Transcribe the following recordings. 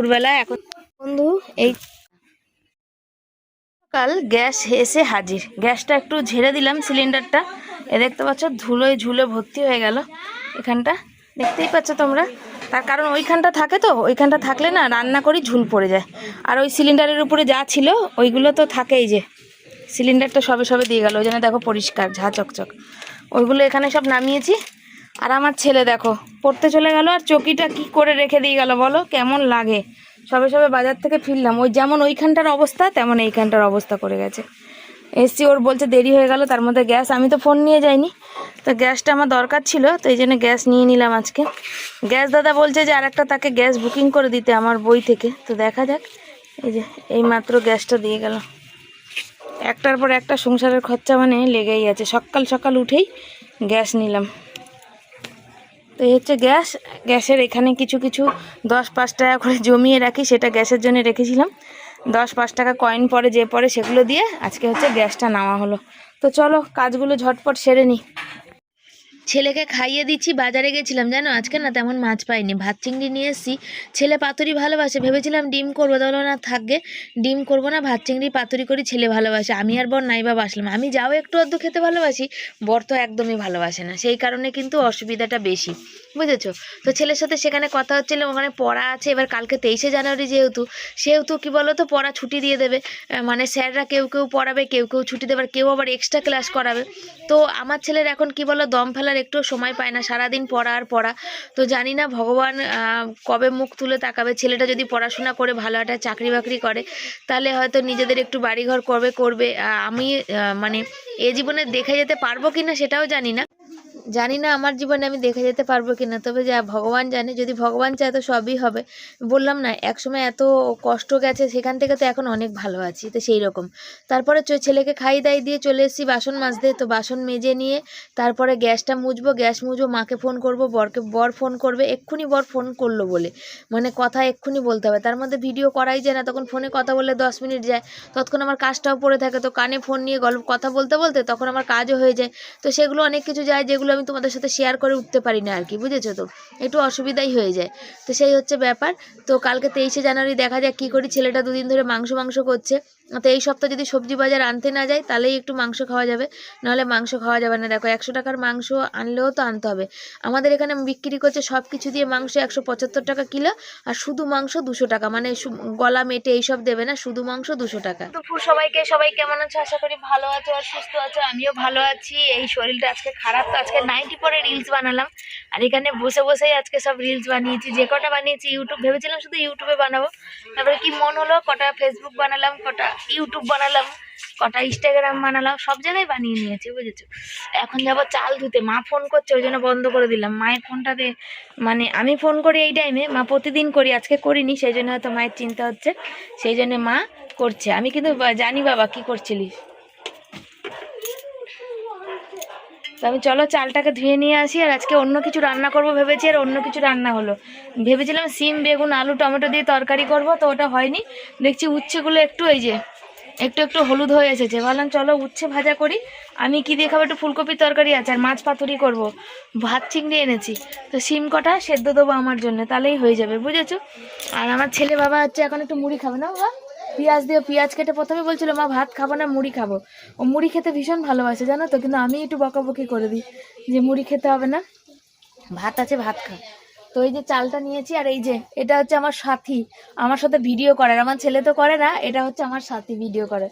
দুপুরবেলা এখন বন্ধু, এই কাল গ্যাস এসে হাজির। গ্যাসটা একটু ঝেড়ে দিলাম সিলিন্ডারটা। এ দেখতে পাচ্ছ, ধুলোয় ঝুলে ভর্তি হয়ে গেল এখানটা। দেখতেই পাচ্ছ তোমরা? তার কারণ ওইখানটা থাকে তো, ওইখানটা থাকলে না রান্না করি ঝুল পড়ে যায়। আর ওই সিলিন্ডারের উপরে যা ছিল, ওইগুলো তো থাকেই যে। সিলিন্ডারটা সবে সবে দিয়ে গেল, ওই জন্য দেখো পরিষ্কার, ঝা চকচক। ওইগুলো এখানে সব নামিয়েছি। আর আমার ছেলে দেখো, পড়তে চলে গেল আর চকিটা কি করে রেখে দিয়ে গেল বলো? কেমন লাগে? সবে সবে বাজার থেকে ফিরলাম। ওই যেমন ওইখানটার অবস্থা, তেমন এইখানটার অবস্থা করে গেছে। এসছি, ওর বলছে দেরি হয়ে গেল, তার মধ্যে গ্যাস, আমি তো ফোন নিয়ে যাইনি। তো গ্যাসটা আমার দরকার ছিল, তো এই জন্য গ্যাস নিয়ে নিলাম আজকে। গ্যাস দাদা বলছে যে আরেকটা তাকে গ্যাস বুকিং করে দিতে আমার বই থেকে। তো দেখা যাক, এই যে, এই মাত্র গ্যাসটা দিয়ে গেল। একটার পর একটা সংসারের খরচা মানে লেগেই আছে। সকাল সকাল উঠেই গ্যাস নিলাম। তো এই হচ্ছে গ্যাস। গ্যাসের এখানে কিছু কিছু দশ পাঁচ টাকা করে জমিয়ে রাখি, সেটা গ্যাসের জন্য রেখেছিলাম। দশ পাঁচ টাকা কয়েন পরে যে পরে সেগুলো দিয়ে আজকে হচ্ছে গ্যাসটা নেওয়া হলো। তো চলো, কাজগুলো ঝটপট সেরে নিই ছেলেকে খাইয়ে দিচ্ছি, বাজারে গেছিলাম, জানো? আজকে না তেমন মাছ পাইনি। ভাত, চিংড়ি নিয়ে এসেছি। ছেলে পাতুরি ভালোবাসে, ভেবেছিলাম ডিম করব, তাহলে না থাকবে ডিম করব না, ভাত, চিংড়ি, পাতুরি করি, ছেলে ভালোবাসে। আমি আর বর নাইবা বাসলাম। আমি যাও একটু অর্ধ খেতে ভালোবাসি, বর তো একদমই ভালোবাসে না। সেই কারণে কিন্তু অসুবিধাটা বেশি। বুঝেছ? তো ছেলের সাথে সেখানে কথা হচ্ছিল, ওখানে পড়া আছে। এবার কালকে তেইশে জানুয়ারি যেহেতু, সেহেতু কি বলো তো পড়া ছুটি দিয়ে দেবে। মানে স্যাররা কেউ কেউ পড়াবে, কেউ কেউ ছুটি দেবে কেউ আবার এক্সট্রা ক্লাস করাবে। তো আমার ছেলের এখন কি বলো দম ফেলার একটু সময় পায় না, সারাদিন পড়া আর পড়া। তো জানি না ভগবান কবে মুখ তুলে তাকাবে। ছেলেটা যদি পড়াশোনা করে ভালো একটা চাকরি বাকরি করে, তাহলে হয়তো নিজেদের একটু বাড়িঘর করবে করবে। আমি মানে এ জীবনে দেখে যেতে পারব কি না সেটাও জানি না। জানি না আমার জীবনে আমি দেখে যেতে পারব কি না তবে যা ভগবান জানে, যদি ভগবান চায় তো সবই হবে। বললাম না, একসময় এত কষ্ট গেছে, সেখান থেকে তো এখন অনেক ভালো আছি, তো সেই রকম তারপরে ছেলেকে খাই দাই দিয়ে চলে এসেছি বাসন মাজতে, তো বাসন মেজে নিয়ে, তারপরে গ্যাসটা মুজবো গ্যাস মুজবো মাকে ফোন করব, বরকে বর ফোন করবে, এক্ষুনি বর ফোন করল বলে। মানে কথা এক্ষুনি বলতে হবে, তার মধ্যে ভিডিও করাই যায় না, তখন ফোনে কথা বললে দশ মিনিট যায়, ততক্ষণ আমার কাজটাও পড়ে থাকে, তো কানে ফোন নিয়ে গল্প কথা বলতে বলতে তখন আমার কাজও হয়ে যায়। তো সেগুলো অনেক কিছু যায়, যেগুলো আমি তোমাদের সাথে শেয়ার করে উঠতে পারি না আর কি, বুঝেছ তো? একটু অসুবিধাই হয়ে যায়। তো সেই হচ্ছে ব্যাপার। তো কালকে তেইশে জানুয়ারি দেখা যাক কী করি, ছেলেটা দুদিন ধরে মাংস মাংস করছে। তো এই সপ্তাহ যদি সবজি বাজার আনতে না যায়, তাহলেই একটু মাংস খাওয়া যাবে। নাহলে মাংস খাওয়া যাবে না। দেখো, একশো টাকার মাংস আনলেও তো আনতে হবে। আমাদের এখানে বিক্রি করছে সব কিছু দিয়ে মাংস একশো পঁচাত্তর টাকা কিলো, আর শুধু মাংস দুশো টাকা। মানে গলা মেটে এইসব দেবে না, শুধু মাংস দুশো টাকা। দুপুর সবাইকে, সবাই কেমন আছো? আশা করি ভালো আছো আর সুস্থ আছো। আমিও ভালো আছি। এই শরীরটা আজকে খারাপ তো আজকে নাইটি পরে রিলস বানালাম। আর এখানে বসে বসেই আজকে সব রিলস বানিয়েছি। যে কটা বানিয়েছি ইউটিউব ভেবেছিলাম শুধু ইউটিউবে বানাবো। তারপরে কি মন হলো? কটা ফেসবুক বানালাম, কটা ইউটিউব বানালাম কটা ইনস্টাগ্রাম বানালাম, সব জায়গায় বানিয়ে নিয়েছি, বুঝেছ? এখন যাব চাল ধুতে, মা ফোন করছে, ওই জন্য বন্ধ করে দিলাম। মায়ের ফোনটাতে মানে আমি ফোন করি এই টাইমে মা প্রতিদিন করি, আজকে করিনি, সেই জন্য হয়তো মায়ের চিন্তা হচ্ছে, সেই জন্য মা করছে। আমি কিন্তু জানি বাবা কি করছিলিস। তো আমি চলো চালটাকে ধুয়ে নিয়ে আসি, আর আজকে অন্য কিছু রান্না করব ভেবেছি, আর অন্য কিছু রান্না হলো। ভেবেছিলাম সিম, বেগুন, আলু, টমেটো দিয়ে তরকারি করব, তো ওটা হয়নি। দেখছি উচ্ছেগুলো একটু এই যে, একটু একটু হলুদ হয়ে এসেছে। ভাবলাম চলো উচ্ছে ভাজা করি। আমি কি দিয়ে খাব একটু ফুলকপির তরকারি আছে, আর মাছ পাতুরি করব। ভাত, চিংড়ি এনেছি। তো সিম কটা সেদ্ধ দেবো আমার জন্য, তাহলেই হয়ে যাবে, বুঝেছ? আর আমার ছেলে বাবা হচ্ছে এখন একটু মুড়ি খাবে, না বাবা? পেঁয়াজ দিয়ে পেঁয়াজ কেটে প্রথমে বলছিল, মা, ভাত খাব না, মুড়ি খাব। ও মুড়ি খেতে ভীষণ ভালোবাসে, জানো তো? কিন্তু আমি একটু বকাবকি করে দিই যে মুড়ি খেতে হবে না। ভাত আছে, ভাত খা। তো এই যে চালটা নিয়েছি, আর এই যে এটা হচ্ছে আমার সাথী। আমার সাথে ভিডিও করে আমার ছেলে তো করে না, এটা হচ্ছে আমার সাথী ভিডিও করে।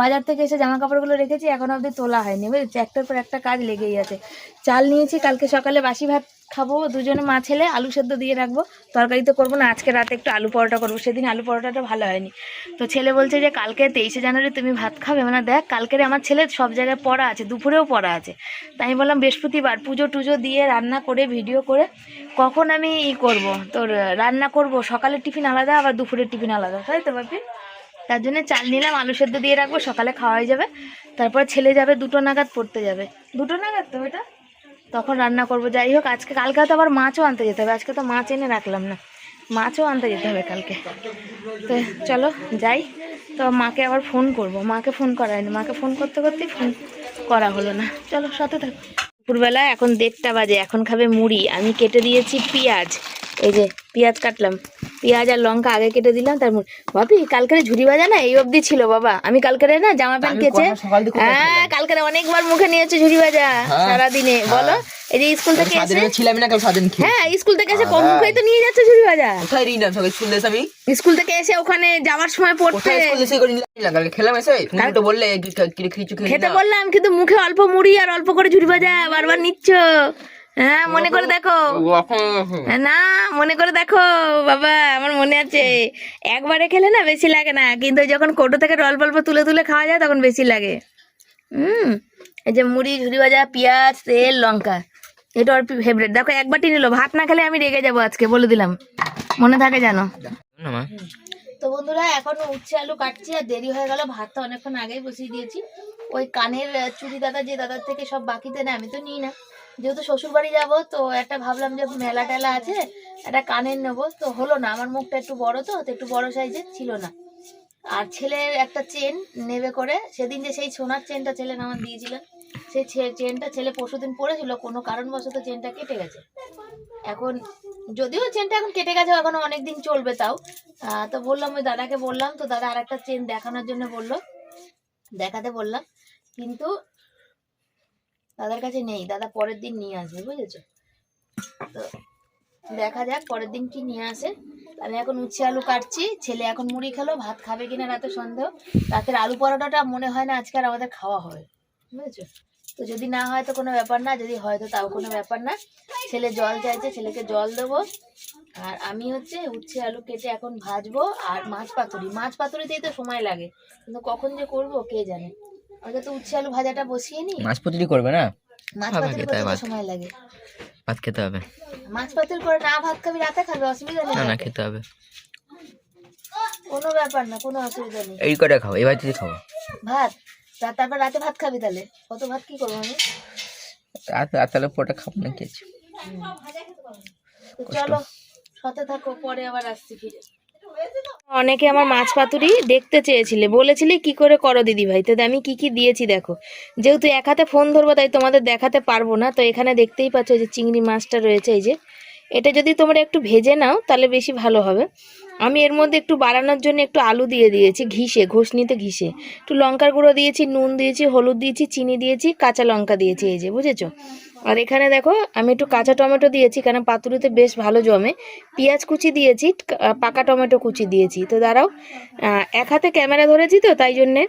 বাজার থেকে এসে জামা কাপড়গুলো রেখেছি, এখনও অবধি তোলা হয়নি, বুঝেছি? একটার পর একটা কাজ লেগেই আছে। চাল নিয়েছি, কালকে সকালে বাসি ভাত খাব, দুজনে মা ছেলে, আলু সেদ্ধ দিয়ে রাখব। তরকারি তো করব না, আজকে রাতে একটু আলু পরোটা করব। সেদিন আলু পরোটাটা ভালো হয়নি। তো ছেলে বলছে যে, কালকে তেইশে জানুয়ারি তুমি ভাত খাবে? মানে দেখ, কালকের আমার ছেলে সব জায়গায় পড়া আছে, দুপুরেও পড়া আছে। তাই আমি বললাম, বৃহস্পতিবার পুজো টুজো দিয়ে রান্না করে, ভিডিও করে, কখন আমি ই করব? তোর রান্না করব? সকালের টিফিন আলাদা, আবার দুপুরের টিফিন আলাদা। তাই তো, বাপি? তার জন্য চাল নিলাম, আলু সেদ্ধ দিয়ে রাখব, সকালে খাওয়াই যাবে। তারপর ছেলে যাবে, দুটো নাগাদ পড়তে যাবে। দুটো নাগাদ তো এটা? তখন রান্না করব। যাই হোক আজকে কালকে তো আবার মাছও আনতে যেতে হবে। আজকে তো মাছ এনে রাখলাম না। মাছও আনতে যেতে হবে কালকে। তো চলো, যাই। তো মাকে আবার ফোন করব। মাকে ফোন করা হয়নি মাকে ফোন করতে করতে ফোন করা হলো না। চলো, সাথে থাকো। দুপুরবেলা এখন দেড়টা বাজে। এখন খাবে মুড়ি। আমি কেটে দিয়েছি পেঁয়াজ। এই যে পেঁয়াজ কাটলাম। পেঁয়াজ আর লঙ্কা আগে কেটে দিলাম তারপর বাপি কালকের ঝুড়ি ভাজা না? এই অবধি ছিল বাবা। আমি কালকেরে না জামা প্যান্ট কেচে থেকে হ্যাঁ কালকেরে অনেকবার মুখে নিয়েছে ঝুড়ি ভাজা হ্যাঁ, সারাদিনে। বলো এই যে স্কুল থেকে এসে ছিলাম না কাল সারাদিন হ্যাঁ স্কুল থেকে এসে কম মুখেই তো নিয়ে যাচ্ছে ঝুড়ি ভাজা। কোথায় রিনাম সকালে স্কুল এসে আমি? স্কুল থেকে এসে ওখানে যাওয়ার সময় পড়তে খেলাম এসে? তুমি তো বললে কিছু খেতে বললাম কিন্তু মুখে অল্প মুড়ি আর অল্প করে ঝুড়ি ভাজা বারবার নিচ্ছ। হ্যাঁ মনে করে দেখো। না মনে করে দেখো বাবা আমার মনে আছে। একবারে খেলে না বেশি লাগে না কিন্তু যখন কোটো থেকে অল্প অল্প তুলে তুলে খাওয়া যায় তখন বেশি লাগে। হুম এই যে মুড়ি ঝুড়ি ভাজা পেঁয়াজ তেল লঙ্কা এটা ওর ফেভারিট দেখো এক বাটি নিল ভাত না খেলে আমি রেগে যাব আজকে বলে দিলাম। মনে থাকে জানো তো বন্ধুরা, এখনও উচ্ছে আলু কাটছি আর দেরি হয়ে গেল, ভাতটা অনেকক্ষণ আগেই বসিয়ে দিয়েছি। ওই কানের চুরি দাদা যে দাদার থেকে সব বাকিতে নেয় আমি তো নিই না। যেহেতু শ্বশুর বাড়ি যাব, তো একটা ভাবলাম যে মেলা টেলা আছে, একটা কানের নেব। তো হলো না, আমার মুখটা একটু বড় তো তো একটু বড় সাইজের ছিল না। আর ছেলের একটা চেন নেবে করে, সেদিন যে সেই সোনার চেনটা ছেলে আমার দিয়েছিলেন ছে- চেনটা ছেলে পরশুদিন পরেছিল, কোনো কারণবশত চেনটা কেটে গেছে। এখন যদিও চেনটা এখন কেটে গেছে, এখনও অনেকদিন চলবে তাও। তো বললাম, ওই দাদাকে বললাম, তো দাদা আর একটা চেন দেখানোর জন্য বলল। দেখাতে বললাম, কিন্তু দাদার কাছে নেই। দাদা পরের দিন নিয়ে আসবে, বুঝেছ? তো দেখা যাক, পরের দিন কি নিয়ে আসে। আমি এখন উচ্ছে আলু কাটছি, ছেলে এখন মুড়ি খেলো, ভাত খাবে কিনা রাতে সন্দেহ। রাতের আলু পরোটাটা মনে হয় না আজকে আর আমাদের খাওয়া হবে বুঝেছ? তো যদি না হয় তো কোনো ব্যাপার না যদি হয় তো তাও কোনো ব্যাপার না। ছেলে জল চাইছে ছেলেকে জল দেবো। আর আমি হচ্ছে উচ্ছে আলু কেটে এখন ভাজবো আর মাছ পাতুরি। মাছ পাতুরিতেই তো সময় লাগে কিন্তু কখন যে করব কে জানে? আগে তো উচ্ছে আলু ভাজাটা বসিয়ে নি। মাছ পত্রি করবে না? মাছ পাতুরি করতে সময় লাগে। ভাত খেতে হবে। মাছ পাতুরি করে না ভাত খাবি রাতে খাবি অসুবিধা নেই না না খেতে হবে। কোনো ব্যাপার না কোনো অসুবিধা নেই। এই কটা খাও এই বাড়িতে খাব। ভাত? তা- তারপর রাতে ভাত খাবি তাহলে? কত ভাত কি করব আমি? রাত তাহলে পোটা খাব না খেয়েছি চলো সাথে থাকো পরে আবার আসছি ফিরে। অনেকে আমার মাছ পাতুরি দেখতে চেয়েছিলে। বলেছিলে কি করে করো দিদি ভাই তো আমি কি কি দিয়েছি দেখো। যেহেতু এক হাতে ফোন ধরবো তাই তোমাদের দেখাতে পারব না। তো এখানে দেখতেই পাচ্ছ যে চিংড়ি মাছটা রয়েছে এই যে। এটা যদি তোমরা একটু ভেজে নাও তাহলে বেশি ভালো হবে। আমি এর মধ্যে একটু বাড়ানোর জন্য একটু আলু দিয়ে দিয়েছি, ঘিসে ঘষনিতে ঘিসে। একটু লঙ্কার গুঁড়ো দিয়েছি, নুন দিয়েছি, হলুদ দিয়েছি, চিনি দিয়েছি, কাঁচা লঙ্কা দিয়েছি, এই যে, বুঝেছ? আর এখানে দেখো, আমি একটু কাঁচা টমেটো দিয়েছি কারণ পাতুরিতে বেশ ভালো জমে। পেঁয়াজ কুচি দিয়েছি পাকা টমেটো কুচি দিয়েছি। তো দাঁড়াও এক হাতে ক্যামেরা ধরেছি তো, তাই জন্যে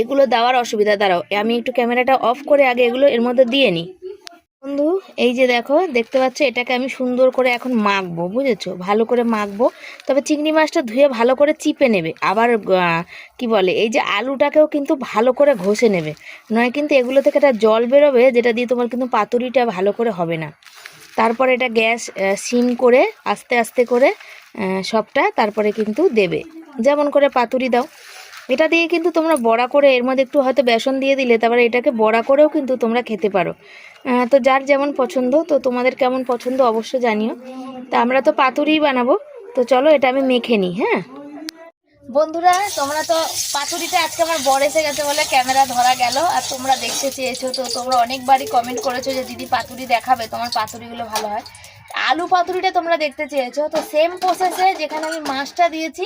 এগুলো দেওয়ার অসুবিধা, দাঁড়াও। আমি একটু ক্যামেরাটা অফ করে আগে এগুলো এর মধ্যে দিয়ে নিই। বন্ধু, এই যে দেখো, দেখতে পাচ্ছ, এটাকে আমি সুন্দর করে এখন মাখবো, বুঝেছ? ভালো করে মাখবো। তবে চিংড়ি মাছটা ধুয়ে ভালো করে চিপে নেবে। আবার কি বলে, এই যে আলুটাকেও কিন্তু ভালো করে ঘষে নেবে। নয় কিন্তু এগুলো থেকে একটা জল বেরোবে, যেটা দিয়ে তোমার কিন্তু পাতুরিটা ভালো করে হবে না। তারপর এটা গ্যাস সিম করে আস্তে আস্তে করে সবটা তারপরে কিন্তু দেবে। যেমন করে পাতুরি দাও। এটা দিয়ে কিন্তু তোমরা বড়া করে এর মধ্যে একটু হয়তো বেসন দিয়ে দিলে, তারপরে এটাকে বড়া করেও কিন্তু তোমরা খেতে পারো। তো যার যেমন পছন্দ, তো তোমাদের কেমন পছন্দ অবশ্যই জানিও। তা আমরা তো পাতুরিই বানাবো। তো চলো এটা আমি মেখে নিই হ্যাঁ? বন্ধুরা, তোমরা তো পাতুরিতে আজকে আমার বড় এসে গেছে বলে ক্যামেরা ধরা গেল, আর তোমরা দেখতে চেয়েছো, তো তোমরা অনেকবারই কমেন্ট করেছ যে দিদি পাতুরি দেখাবে, তোমার পাতুরিগুলো ভালো হয়। আলু পাতুরিটা তোমরা দেখতে চেয়েছো, তো সেম প্রসেসে যেখানে আমি মাছটা দিয়েছি,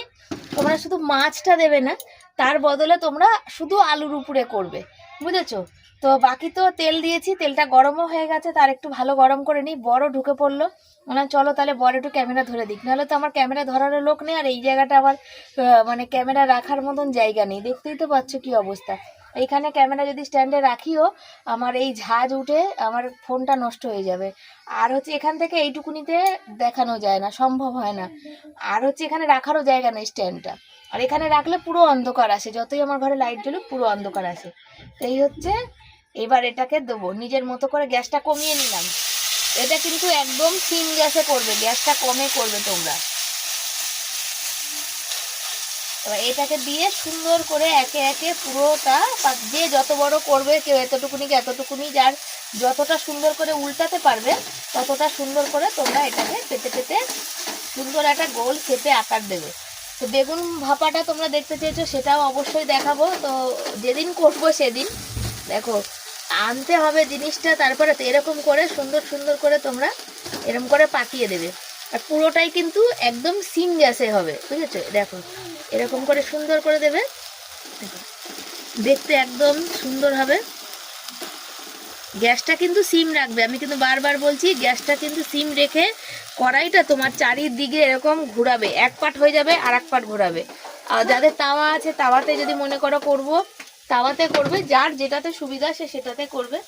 তোমরা শুধু মাছটা দেবে না তার বদলে তোমরা শুধু আলুর উপরে করবে, বুঝেছ? তো বাকি তো তেল দিয়েছি, তেলটা গরমও হয়ে গেছে, তার একটু ভালো গরম করে নিই। বড় ঢুকে পড়ল। মানে চলো তাহলে বড় একটু ক্যামেরা ধরে দিক, নাহলে তো আমার ক্যামেরা ধরারও লোক নেই, আর এই জায়গাটা আমার মানে ক্যামেরা রাখার মতন জায়গা নেই। দেখতেই তো পাচ্ছ কি অবস্থা। এইখানে ক্যামেরা যদি স্ট্যান্ডে রাখিও, আমার এই ঝাঁজ উঠে আমার ফোনটা নষ্ট হয়ে যাবে। আর হচ্ছে এখান থেকে এইটুকুনিতে দেখানো যায় না, সম্ভব হয় না। আর হচ্ছে এখানে রাখারও জায়গা নেই স্ট্যান্ডটা। আর এখানে রাখলে পুরো অন্ধকার আসে, যতই আমার ঘরে লাইট জ্বলুক পুরো অন্ধকার আসে। এই হচ্ছে, এবার এটাকে দেবো, নিজের মতো করে গ্যাসটা কমিয়ে নিলাম। এটা কিন্তু একদম সিম গ্যাসে করবে, গ্যাসটা কমে করবে তোমরা। এবার এটাকে দিয়ে সুন্দর করে একে একে পুরোটা যে যত বড় করবে কেউ এতটুকুনি এতটুকুনি, যার যতটা সুন্দর করে উল্টাতে পারবে, ততটা সুন্দর করে তোমরা এটাকে পেতে পেতে সুন্দর একটা গোল শেপে আকার দেবে। তো বেগুন ভাপাটা তোমরা দেখতে চেয়েছো, সেটাও অবশ্যই দেখাবো। তো যেদিন করব সেদিন, দেখো, আনতে হবে জিনিসটা, তারপরে তো এরকম করে, সুন্দর সুন্দর করে তোমরা এরকম করে পাকিয়ে দেবে। আর পুরোটাই কিন্তু একদম সিম গ্যাসে হবে, বুঝেছ? দেখো, এরকম করে সুন্দর করে দেবে। দেখতে একদম সুন্দর হবে। গ্যাসটা কিন্তু সিম রাখবে। আমি কিন্তু বারবার বলছি, গ্যাসটা কিন্তু সিম রেখে কড়াইটা তোমার চারিদিকে এরকম ঘোরাবে। এক পাট হয়ে যাবে আর এক পাট ঘোরাবে। আর যাদের তাওয়া আছে, তাওয়াতে যদি মনে করো করব, তাওয়াতে করবে, যার যেটাতে সুবিধা সে সেটাতে করবে।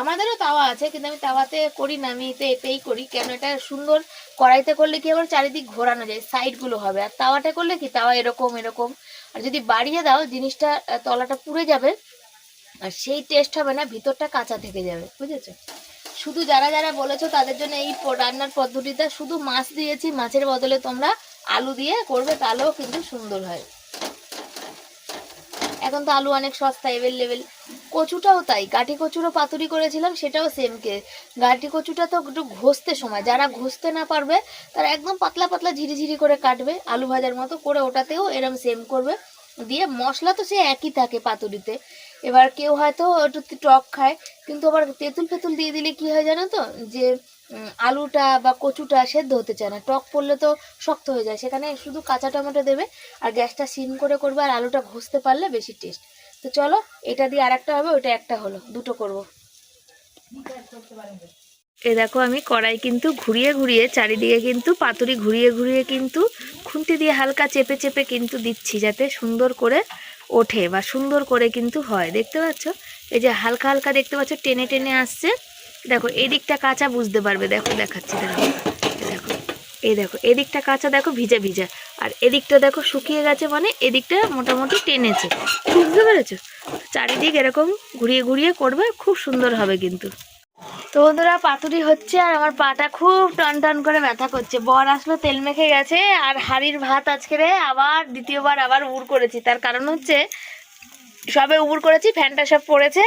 আমাদেরও তাওয়া আছে, কিন্তু আমি তাওয়াতে করি না, আমি এতে এতেই করি। কেন এটা সুন্দর কড়াইতে করলে কি আবার চারিদিক ঘোরানো যায়, সাইডগুলো হবে। আর তাওয়াতে করলে কি, তাওয়া এরকম এরকম। আর যদি বাড়িয়ে দাও, জিনিসটা তলাটা পুড়ে যাবে আর সেই টেস্ট হবে না, ভিতরটা কাঁচা থেকে যাবে, বুঝেছ? শুধু যারা যারা বলেছ তাদের জন্য এই রান্নার পদ্ধতিটা, শুধু মাছ দিয়েছি, মাছের বদলে তোমরা আলু দিয়ে করবে, তাহলেও কিন্তু সুন্দর হয়। এখন তো আলু অনেক সস্তা এভেলেবেল কচুটাও তাই গাঠি কচুরও পাতুরি করেছিলাম, সেটাও সেম কে। গাঠি কচুটা তো একটু ঘষতে সময়, যারা ঘষতে না পারবে, তারা একদম পাতলা পাতলা ঝিরিঝিরি করে কাটবে, আলু ভাজার মতো করে ওটাতেও এরম সেম করবে। দিয়ে মশলা তো সে একই থাকে পাতুরিতে। এবার কেউ হয়তো একটু টক খায়, কিন্তু আবার তেঁতুল ফেতুল দিয়ে দিলে কি হয় জানো তো? যে আলুটা বা কচুটা সেদ্ধ হতে চায় না। টক পড়লে তো শক্ত হয়ে যায়। সেখানে শুধু কাঁচা টমেটো দেবে আর গ্যাসটা সিম করে করবে আর আলুটা ঘষতে পারলে বেশি টেস্ট। তো চলো, এটা দিয়ে আর একটা হবে ওটা একটা হলো। দুটো করব। এ দেখো, আমি কড়াই কিন্তু ঘুরিয়ে ঘুরিয়ে, চারিদিকে কিন্তু পাতুরি ঘুরিয়ে ঘুরিয়ে কিন্তু খুন্তি দিয়ে হালকা চেপে চেপে কিন্তু দিচ্ছি, যাতে সুন্দর করে ওঠে বা সুন্দর করে কিন্তু হয়। দেখতে পাচ্ছ? এই যে হালকা হালকা দেখতে পাচ্ছ, টেনে টেনে আসছে। দেখো, এদিকটা কাঁচা বুঝতে পারবে। দেখো, দেখাচ্ছি দেখো দেখো, এই দেখো, এদিকটা কাঁচা দেখো, ভিজা ভিজা। আর এদিকটা দেখো শুকিয়ে গেছে মানে এদিকটা মোটামুটি টেনেছে। বুঝতে পেরেছ? চারিদিক এরকম ঘুরিয়ে ঘুরিয়ে করবে, খুব সুন্দর হবে কিন্তু। তো বন্ধুরা পাতুরি হচ্ছে আর আমার পাটা খুব টন টন করে ব্যথা করছে। বর আসলো, তেল মেখে গেছে আর হাড়ির ভাত আজকে রে আবার দ্বিতীয়বার আবার উড় করেছি। তার কারণ হচ্ছে সবে উবুর করেছি, ফ্যানটা সব পড়েছে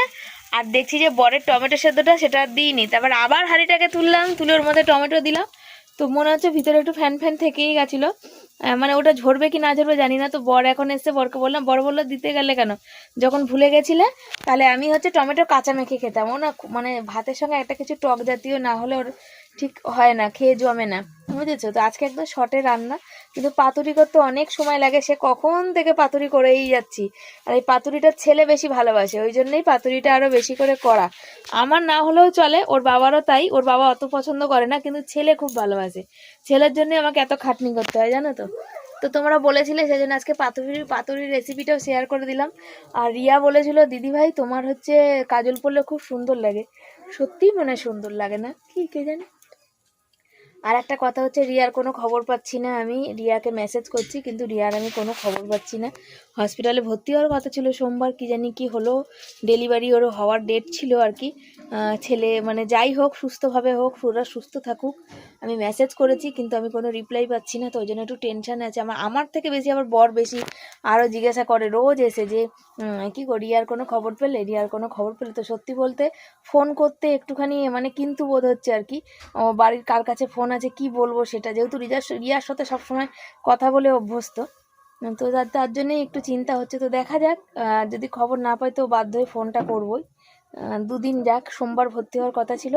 আর দেখছি যে বরের টমেটো সেদ্ধটা সেটা দিইনি। তারপর আবার হাঁড়িটাকে তুললাম, তুলে ওর মধ্যে টমেটো দিলাম। তো মনে হচ্ছে ভিতরে একটু ফ্যান ফ্যান থেকেই গেছিল। মানে ওটা ঝরবে কি না ঝরবে জানি না, তো বর এখন এসে বরকে বললাম, বর বলল, দিতে গেলে কেন? যখন ভুলে গেছিলে, তাহলে আমি হচ্ছে টমেটো কাঁচা মেখে খেতাম। ও না মানে ভাতের সঙ্গে একটা কিছু টক জাতীয় না হলে ওর ঠিক হয় না, খেয়ে জমে না, বুঝেছ? তো আজকে একদম শর্টে রান্না। কিন্তু পাতুরি করতে অনেক সময় লাগে, সে কখন থেকে পাতুরি করেই যাচ্ছি। আর এই পাতুরিটা ছেলে বেশি ভালোবাসে, ওই জন্যই পাতুরিটা আরও বেশি করে করা। আমার না হলেও চলে, ওর বাবারও তাই, ওর বাবা অত পছন্দ করে না, কিন্তু ছেলে খুব ভালোবাসে। ছেলের জন্যই আমাকে এত খাটনি করতে হয়, জানো তো? তো তোমরা বলেছিলে সেই জন্য আজকে পাতুরির পাতুরির রেসিপিটাও শেয়ার করে দিলাম। আর রিয়া বলেছিল, দিদি ভাই, তোমার হচ্ছে কাজল পরলে খুব সুন্দর লাগে। সত্যিই মনে সুন্দর লাগে না? কি কে জানি? আর একটা কথা হচ্ছে, রিয়ার কোনো খবর পাচ্ছি না আমি। রিয়াকে মেসেজ করছি, কিন্তু রিয়ার আমি কোনো খবর পাচ্ছি না। হসপিটালে ভর্তি হওয়ার কথা ছিল সোমবার, কি জানি কি হলো। ডেলিভারি ওর হওয়ার ডেট ছিল আর কি। ছেলে মানে যাই হোক, সুস্থভাবে হোক ওরা সুস্থ থাকুক। আমি মেসেজ করেছি, কিন্তু আমি কোনো রিপ্লাই পাচ্ছি না, তো ওই জন্য একটু টেনশান আছে। আমার আমার থেকে বেশি আবার বর বেশি। আরও জিজ্ঞাসা করে, রোজ এসে যে কি করি রিয়ার কোনো খবর পেলে? রিয়ার কোনো খবর পেলে? তো সত্যি বলতে ফোন করতে একটুখানি মানে কিন্তু বোধ হচ্ছে আর কি। বাড়ির কার কাছে ফোন আছে কি বলব সেটা, যেহেতু রিয়ার রিয়ার সাথে সবসময় কথা বলে অভ্যস্ত। তো তার তার জন্যই একটু চিন্তা হচ্ছে। তো দেখা যাক যদি খবর না পাই তো বাধ্য হয়ে ফোনটা করবই। দুদিন যাক, সোমবার ভর্তি হওয়ার কথা ছিল।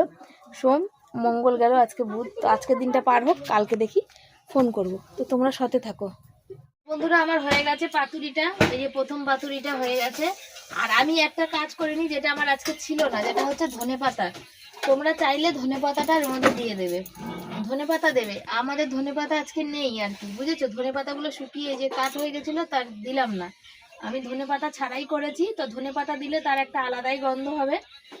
সোম, মঙ্গল গেল, আজকে বুধ আজকের দিনটা পার হোক, কালকে দেখি ফোন করব। তো তোমরা সাথে থাকো। বন্ধুরা, আমার হয়ে গেছে পাতুরিটা। এই যে প্রথম পাতুরিটা হয়ে গেছে। আর আমি একটা কাজ করিনি যেটা আমার আজকে ছিল না, যেটা হচ্ছে ধনে পাতা তোমরা চাইলে ধনে পাতাটা এর মধ্যে দিয়ে দেবে। ধনে পাতা দেবে। আমাদের ধনে পাতা আজকে নেই আর কি, বুঝেছ? ধনে পাতাগুলো শুকিয়ে যে কাঠ হয়ে গেছিল, তার দিলাম না। আমি ধনে পাতা ছাড়াই করেছি, তো ধনে পাতা দিলে তার একটা আলাদাই গন্ধ হবে।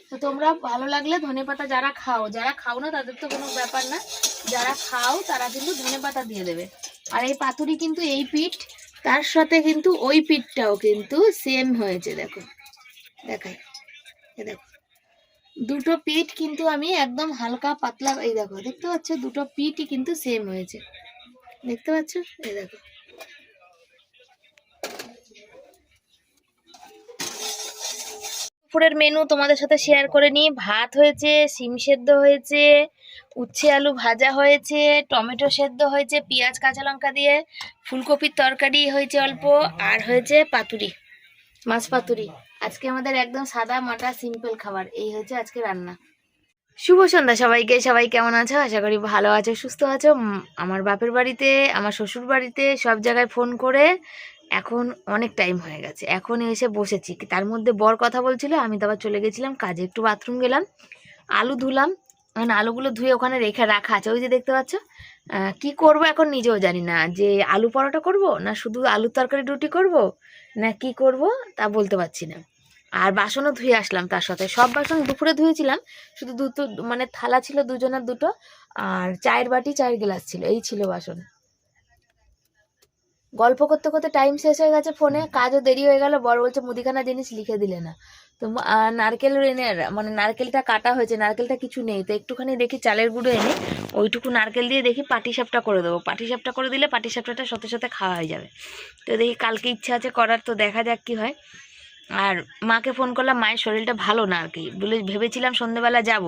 তো তোমরা ভালো লাগলে ধনে পাতা যারা খাও যারা খাও না, তাদের তো কোনো ব্যাপার না। যারা খাও, তারা কিন্তু ধনে পাতা দিয়ে দেবে। আর এই পাতুরি কিন্তু এই পিঠ, তার সাথে কিন্তু ওই পিঠটাও কিন্তু সেম হয়েছে, দেখো। দেখাই। দেখো। দুটো পিঠ কিন্তু আমি একদম হালকা পাতলা, এই দেখো, দেখতে পাচ্ছ? দুটো পিঠই কিন্তু সেম হয়েছে দেখতে পাচ্ছ? এই দেখো। দুপুরের মেনু তোমাদের সাথে শেয়ার করে নিই। ভাত হয়েছে সিম সেদ্ধ হয়েছে, উচ্ছে আলু ভাজা হয়েছে, টমেটো সেদ্ধ হয়েছে, পেঁয়াজ, কাঁচা লঙ্কা দিয়ে, ফুলকপির তরকারি হয়েছে অল্প, আর হয়েছে পাতুরি, মাছ পাতুরি। আজকে আমাদের একদম সাদা মাটা সিম্পল খাবার, এই হচ্ছে আজকে রান্না। শুভ সন্ধ্যা সবাইকে, সবাই কেমন আছো? আশা করি ভালো আছো, সুস্থ আছো। আমার বাপের বাড়িতে, আমার শ্বশুর বাড়িতে সব জায়গায় ফোন করে এখন অনেক টাইম হয়ে গেছে। এখন এসে বসেছি। তার মধ্যে বর কথা বলছিল, আমি তো আবার চলে গেছিলাম কাজে, একটু বাথরুম গেলাম, আলু ধুলাম, এখন আলুগুলো ধুয়ে ওখানে রেখে রাখা আছে। ওই যে দেখতে পাচ্ছ কি করব এখন নিজেও জানি না। যে আলু পরোটা করব না শুধু আলুর তরকারি রুটি করব না কি করব তা বলতে পারছি না। আর বাসনও ধুয়ে আসলাম তার সাথে। সব বাসন দুপুরে ধুয়েছিলাম, শুধু দুটো মানে থালা ছিল দুজনের দুটো, আর চায়ের বাটি, চায়ের গ্লাস ছিল, এই ছিল বাসন। গল্প করতে করতে টাইম শেষ হয়ে গেছে ফোনে কাজও দেরি হয়ে গেল বড় বলছে, মুদিখানা জিনিস লিখে দিলে না। তো নারকেল এনে মানে নারকেলটা কাটা হয়েছে, নারকেলটা কিছু নেই, তো একটুখানি দেখি চালের গুঁড়ো এনে, ওইটুকু নারকেল দিয়ে দেখি পাটি সাপটা করে দেবো। পাটি সাপটা করে দিলে পাটি সাপটাটা সাথে সাথে খাওয়া হয়ে যাবে। তো দেখি কালকে ইচ্ছা আছে করার, তো দেখা যাক কি হয়। আর মাকে ফোন করলাম, মায়ের শরীরটা ভালো না আর কি? বলে, ভেবেছিলাম সন্ধেবেলা যাব।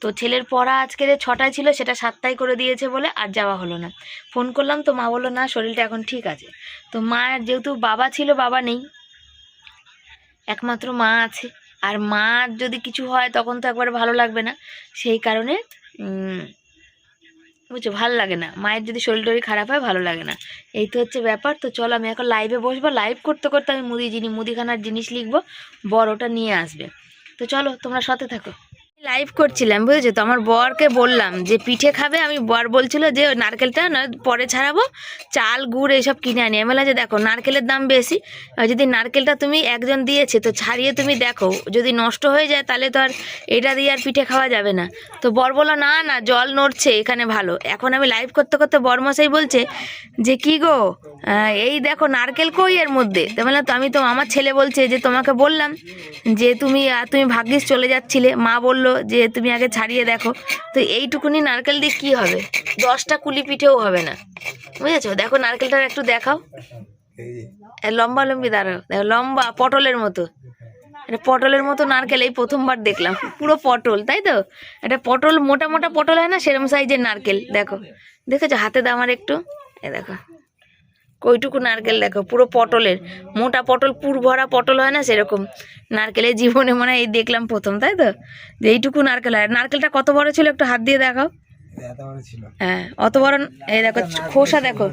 তো ছেলের পড়া আজকে যে ছটায় ছিল, সেটা সাতটায় করে দিয়েছে বলে আর যাওয়া হলো না। ফোন করলাম, তো মা বলল, না, শরীরটা এখন ঠিক আছে। তো মায়ের যেহেতু বাবা ছিল, বাবা নেই, একমাত্র মা আছে। আর মার যদি কিছু হয়, তখন তো একবারে ভালো লাগবে না। সেই কারণে বুঝছ, ভালো লাগে না। মায়ের যদি শরীর টরীর খারাপ হয়, ভালো লাগে না। এই তো হচ্ছে ব্যাপার। তো চলো, আমি এখন লাইভে বসবো। লাইভ করতে করতে আমি মুদি জিনিস মুদিখানার জিনিস লিখব, বড়টা নিয়ে আসবে। তো চলো, তোমরা সাথে থাকো। লাইভ করছিলাম, বুঝেছ? তো আমার বরকে বললাম যে, পিঠে খাবে? আমি বর বলছিল যে, নারকেলটা না, পরে ছাড়াবো। চাল, গুড় এইসব কিনে আনি। আমি বললাম যে, দেখো, নারকেলের দাম বেশি। যদি নারকেলটা তুমি একজন দিয়েছে, তো ছাড়িয়ে তুমি দেখো। যদি নষ্ট হয়ে যায়, তাহলে তো আর এটা দিয়ে আর পিঠে খাওয়া যাবে না। তো বর বলল, না না, জল নড়ছে, এখানে ভালো। এখন আমি লাইভ করতে করতে বরমশাই বলছে যে, কি গো? এই দেখো, নারকেল কই এর মধ্যে? তো বললাম, তো আমি তো আমার ছেলে বলছে যে, তোমাকে বললাম যে, তুমি তুমি ভাগ্যিস চলে যাচ্ছিলে। মা বলল যে, তুমি আগে ছাড়িয়ে দেখো। তো এইটুকুনি নারকেল দিয়ে কি হবে? দশটা কুলি পিঠেও হবে না। বুঝেছ? দেখো নারকেলটা একটু দেখাও। লম্বা লম্বি দাঁড়াও। দেখো, লম্বা পটলের মতো। এটা পটলের মতো নারকেল, এই প্রথমবার দেখলাম। পুরো পটল, তাই তো? এটা পটল, মোটা মোটা পটল হয় না? সেরম সাইজের নারকেল। দেখো। দেখেছ? হাতে দাও আমার একটু। এ, দেখো। কইটুকু নারকেল দেখো পুরো পটলের। মোটা পটল পুর ভরা পটল হয় না সেরকম। নারকেলের জীবনে মনে হয় এই দেখলাম প্রথম তাই তো? যে এইটুকু নারকেল হয়। নারকেলটা কত বড় ছিল একটু হাত দিয়ে দেখাও। হ্যাঁ অত বড় এই দেখো খোসা দেখো।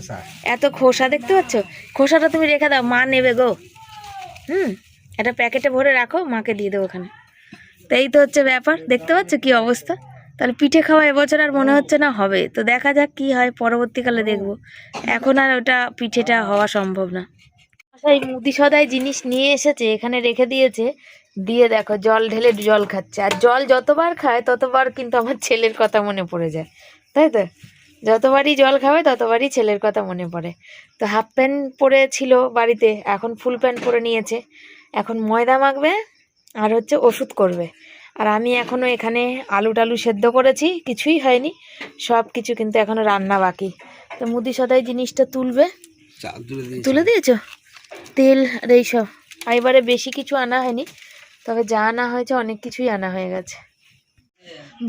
এত খোসা দেখতে পাচ্ছ? খোসাটা তুমি রেখে দাও মা নেবে গো। হুম একটা প্যাকেটে ভরে রাখো মাকে দিয়ে দেবো ওখানে। তো এই তো হচ্ছে ব্যাপার দেখতে পাচ্ছ কি অবস্থা? তাহলে পিঠে খাওয়া এবছর আর মনে হচ্ছে না হবে। তো দেখা যাক কি হয় পরবর্তীকালে দেখব। এখন আর ওটা পিঠেটা হওয়া সম্ভব না। এই মুদি সদাই জিনিস নিয়ে এসেছে এখানে রেখে দিয়েছে। দিয়ে দেখো জল ঢেলে জল খাচ্ছে। আর জল যতবার খায় ততবার কিন্তু আমার ছেলের কথা মনে পড়ে যায়। তাই তো? যতবারই জল খাবে ততবারই ছেলের কথা মনে পড়ে। তো হাফ প্যান্ট পরে ছিল বাড়িতে এখন ফুল প্যান্ট পরে নিয়েছে। এখন ময়দা মাখবে আর হচ্ছে ওষুধ করবে। আর আমি এখনও এখানে আলু টালু সেদ্ধ করেছি কিছুই হয়নি। সব কিছু কিন্তু এখনও রান্না বাকি। তো মুদি সদাই জিনিসটা তুলবে। তুলে দিয়েছ। তেল আর এইসব এবারে বেশি কিছু আনা হয়নি তবে যা আনা হয়েছে অনেক কিছুই আনা হয়ে গেছে।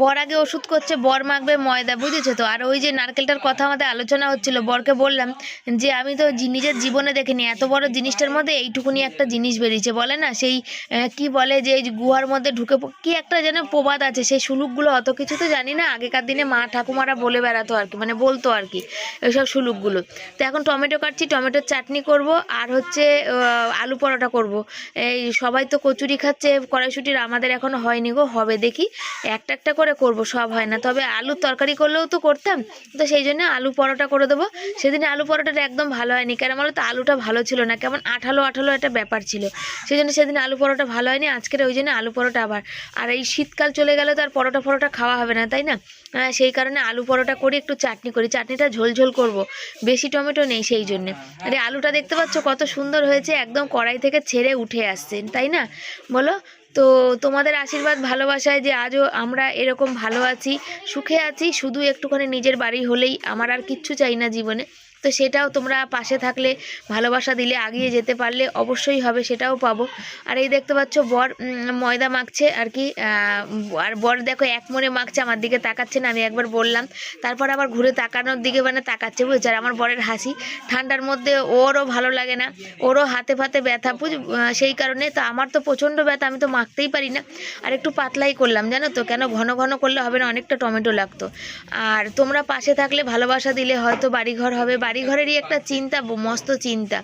বর আগে ওষুধ করছে, বর মাখবে ময়দা, বুঝেছ তো? আর ওই যে নারকেলটার কথা আমাদের আলোচনা হচ্ছিল, বরকে বললাম যে, আমি তো নিজের জীবনে দেখিনি, এত বড় জিনিসটার মধ্যে এইটুকুনি একটা জিনিস বেরিয়েছে। বলে না, সেই কি বলে যে গুহার মধ্যে ঢুকে কি একটা যেন প্রবাদ আছে, সেই সুলুকগুলো অত কিছু তো জানি না, আগেকার দিনে মা ঠাকুমারা বলে বেড়াতো আর কি মানে বলতো আর কি এইসব সুলুকগুলো। তো এখন টমেটো কাটছি, টমেটোর চাটনি করব, আর হচ্ছে আলু পরোটা করব। এই সবাই তো কচুরি খাচ্ছে, কড়াইশুটির আমাদের এখনও হয়নি গো, হবে দেখি। একটা একটা করে করব, সব হয় না। তবে আলুর তরকারি করলেও তো করতাম, তো সেই জন্য আলু পরোটা করে দেবো। সেদিন আলু পরোটাটা একদম ভালো হয়নি, কেন বলো তো আলুটা ভালো ছিল না, কেমন আঠালো আঠালো একটা ব্যাপার ছিল। সেই জন্য সেদিন আলু পরোটা ভালো হয়নি, আজকের ওই জন্য আলু পরোটা আবার। আর এই শীতকাল চলে গেলে তো আর পরোটা ফরোটা খাওয়া হবে না, তাই না? সেই কারণে আলু পরোটা করি, একটু চাটনি করি, চাটনিটা ঝোল ঝোল করব, বেশি টমেটো নেই সেই জন্যে। আরে আলুটা দেখতে পাচ্ছ কত সুন্দর হয়েছে, একদম কড়াই থেকে ছেড়ে উঠে আসছে, তাই না? বলো তো তোমাদের আশীর্বাদ, ভালোবাসায় যে আজও আমরা এরকম ভালো আছি, সুখে আছি, শুধু একটুখানি নিজের বাড়ি হলেই আমার আর কিচ্ছু চাই না জীবনে। তো সেটাও তোমরা পাশে থাকলে, ভালোবাসা দিলে আগিয়ে যেতে পারলে অবশ্যই হবে, সেটাও পাবো। আর এই দেখতে পাচ্ছ বর ময়দা মাখছে আর কি আর বর দেখো এক মনে মাখছে, আমার দিকে তাকাচ্ছে না, আমি একবার বললাম। তারপর আবার ঘুরে তাকানোর দিকে মানে তাকাচ্ছে, বুঝছে? আর আমার বরের হাসি। ঠান্ডার মধ্যে ওরও ভালো লাগে না, ওরও হাতে ফাতে ব্যথা, বুঝ সেই কারণে তো আমার তো প্রচণ্ড ব্যথা, আমি তো মাখতেই পারি না। আর একটু পাতলাই করলাম, জানো তো? কেন ঘন ঘন করলে হবে না, অনেকটা টমেটো লাগতো। আর তোমরা পাশে থাকলে ভালোবাসা দিলে হয়তো বাড়িঘর হবে বাড়িঘরেরই একটা চিন্তা মস্ত চিন্তা।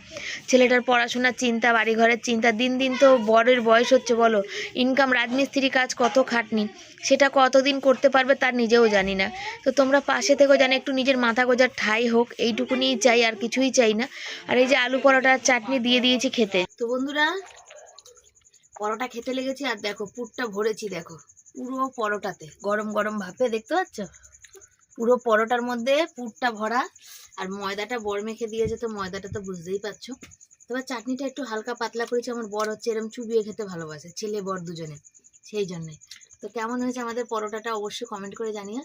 ছেলেটার পড়াশোনার চিন্তা, বাড়িঘরের চিন্তা। দিন দিন তো বরের বয়স হচ্ছে, বলো। ইনকাম রাজমিস্ত্রি কাজ কত খাটনি? সেটা কতদিন করতে পারবে তার নিজেও জানি না। তো তোমরা পাশে থেকেও জানো একটু নিজের মাথা গোজার ঠাই হোক। এইটুকুনিই চাই, আর কিছুই চাই না। আর এই যে আলু পরোটার চাটনি দিয়ে দিয়েছি খেতে। তো বন্ধুরা, পরোটা খেতে লেগেছি, আর দেখো, পুরটা ভরেছি, দেখো। পুরো পরোটাতে। গরম গরম ভাপে, দেখতে পাচ্ছ? পুরো পরোটার মধ্যে পুরটা ভরা। আর ময়দাটা বর মেখে দিয়েছে তো ময়দাটা তো বুঝতেই পারছ। তবে চাটনিটা একটু হালকা পাতলা করেছে, আমার বর হচ্ছে এরকম চুবিয়ে খেতে ভালোবাসে, ছেলে বর দুজনে, সেই জন্যে। তো কেমন হয়েছে আমাদের পরোটাটা অবশ্যই কমেন্ট করে জানিয়ে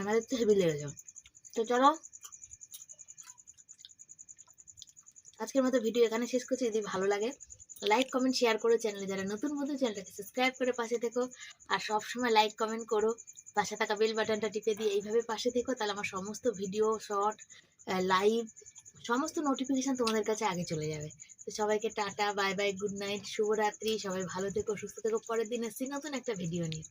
আমাদের তো হেভি লেগেছে তো চলো। আজকের মতো ভিডিও এখানে শেষ করছি, যদি ভালো লাগে লাইক কমেন্ট শেয়ার করো চ্যানেলে যারা নতুন বন্ধু চ্যানেলটাকে সাবস্ক্রাইব করে পাশে থেকো। আর সব লাইক কমেন্ট করো। পাশে থাকা বেল বাটনটা টিপে দিয়ে এইভাবে পাশে থেকো। তাহলে আমার সমস্ত ভিডিও শর্ট লাইভ সমস্ত নোটিফিকেশান তোমাদের কাছে আগে চলে যাবে। তো সবাইকে tata bye bye good night শুভরাত্রি। সবাই ভালো থেকো, সুস্থ থেকো। পরের দিন এসছি নতুন একটা ভিডিও নিয়ে।